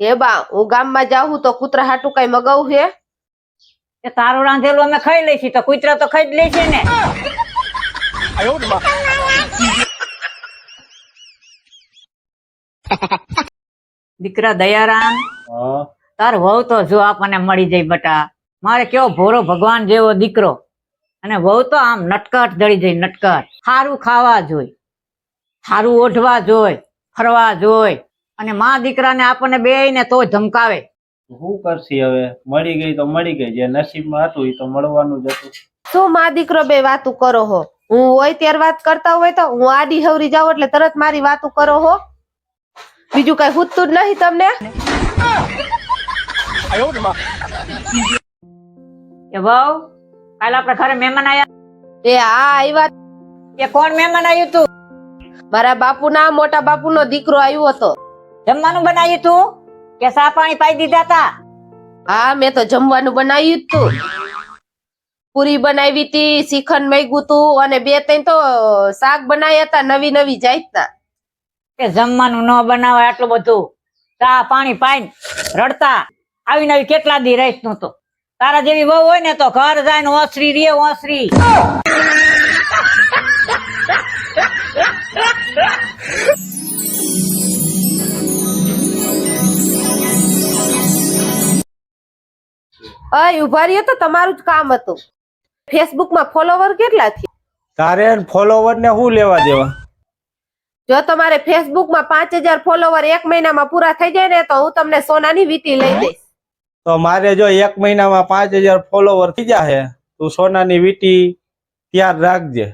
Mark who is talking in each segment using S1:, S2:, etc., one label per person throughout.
S1: હે બા હું ગામમાં જાઉં તો કૂતરા હાટું કઈ મગાવું હે?
S2: એ તારું રાંધેલું અમે ખાઈ લઈશું તો કૂતરા તો ખાઈ જ લેશે ને. દીકરા દયારામ તાર વહુ તો જો આપણને મળી જાય બટા. મારે કેવો ભોરો ભગવાન જેવો દીકરો. અને વહુ તો આમ નટકટ જડી જાય નટકટ. સારું ખાવા જોઈ સારું ઓઢવા જોઈ ફરવા જોઈ. અને માં દીકરાને આપણને બે ને તો ધમકાવે.
S3: શું કરશી હવે? મળી ગઈ તો મળી ગઈ. જે નસીબમાં હતું એ તો મળવાનું જ હતું.
S1: શું માં દીકરો બે વાતું કરો હો? હું હોય ત્યારે વાત કરતા હોય તો હું આડી હવરી જાઉં એટલે તરત મારી વાતું કરો હો. બીજું કઈ હુતું જ નહીં તમને?
S2: એ વહુ કાલ આપડે ઘરે મહેમાન આયા.
S1: એ હા આવ્યા
S2: એ કોણ મહેમાન આવ્યું તું?
S1: મારા બાપુ ના મોટા બાપુ નો દીકરો આવ્યો હતો.
S2: જમવાનું બનાવ્યું તું? કે સા પાણી પાઈ દીધા તા?
S1: હા મેં તો જમવાનું બનાવ્યું જ તું. પૂરી બનાવી હતી શ્રીખંડ મેગ્યું તું અને બે ત્રણ તો શાક બનાવ્યા હતા નવી નવી જાતના.
S2: કે જમવાનું ન બનાવાય આટલું બધું. ચા પાણી પાઈ રડતા. આવીને આવી કેટલા દી રહીશનું તો. તારા જેવી બહુ હોય ને તો ઘર જાય ને ઓસરી રે ઓસરી.
S1: અય ઊભા રહ્યો તો તમારું જ કામ હતું. ફેસબુકમાં ફોલોવર કેટલા છે
S3: તારે ફોલોવર ને શું લેવા દેવા?
S1: જો તમારે ફેસબુકમાં પાંચ હજાર ફોલોવર એક મહિનામાં પૂરા થઈ જાય ને તો હું તમને સોનાની વીટી લઈ દઈશ.
S3: તો મારે જો એક મહિનામાં પાંચ હજાર ફોલોવર થઈ જાય તું સોનાની વીટી તૈયાર રાખજે.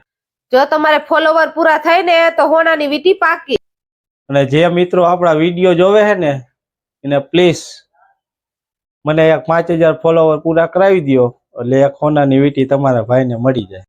S1: જો તમારે ફોલોવર પૂરા થાય ને તો સોનાની વીટી પાકી.
S3: અને જે મિત્રો આપણા વીડિયો જોવે છે ને એને પ્લીઝ મને એક પાંચ હજાર ફોલોવર પૂરા કરાવી દ્યો. એટલે એક સોનાની વીટી તમારા ભાઈને મળી જાય.